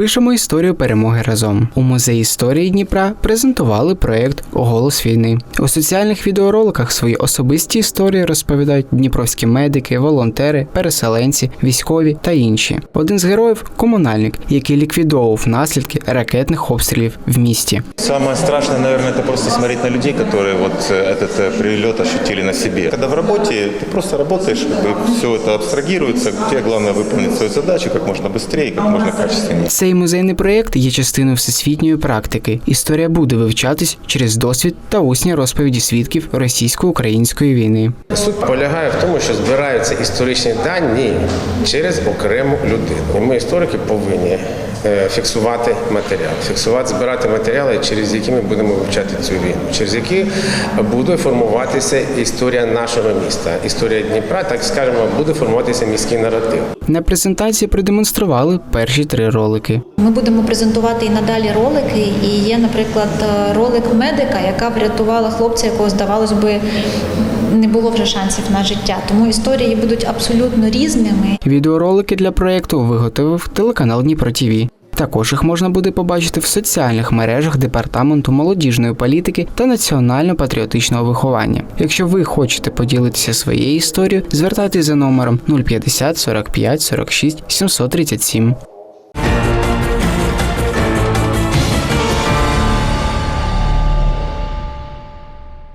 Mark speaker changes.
Speaker 1: Пишемо історію перемоги разом. У музеї історії Дніпра презентували проєкт Голос війни. У соціальних відеороликах свої особисті історії розповідають дніпровські медики, волонтери, переселенці, військові та інші. Один з героїв комунальник, який ліквідовував наслідки ракетних обстрілів в місті.
Speaker 2: Самое страшное, наверное, это просто смотреть на людей, которые вот э, этот э, прилет ощутили на себе. Когда в работе, ты просто работаешь, как бы все это абстрагируется, тебе главное выполнить свою задачу как можно быстрее и как можно качественнее.
Speaker 1: Цей музейний проєкт є частиною всесвітньої практики. Історія буде вивчатись через досвід та усні розповіді свідків російсько-української війни.
Speaker 3: Суть полягає в тому, що збираються історичні дані через окрему людину. І ми, історики, повинні фіксувати матеріал, фіксувати, збирати матеріали, через які ми будемо вивчати цю війну, через які буде формуватися історія нашого міста, історія Дніпра, так скажемо, буде формуватися міський наратив.
Speaker 1: На презентації продемонстрували перші три ролики.
Speaker 4: Ми будемо презентувати і надалі ролики. І є, наприклад, е, ролик медика, яка врятувала хлопця, якого здавалось би не було вже шансів на життя. Тому історії будуть абсолютно різними.
Speaker 1: Відеоролики для проєкту виготовив телеканал Дніпро ТІВІ. Також їх можна буде побачити в соціальних мережах департаменту молодіжної політики та національно-патріотичного виховання. Якщо ви хочете поділитися своєю історією, звертайтеся за номером 050 45 46 737.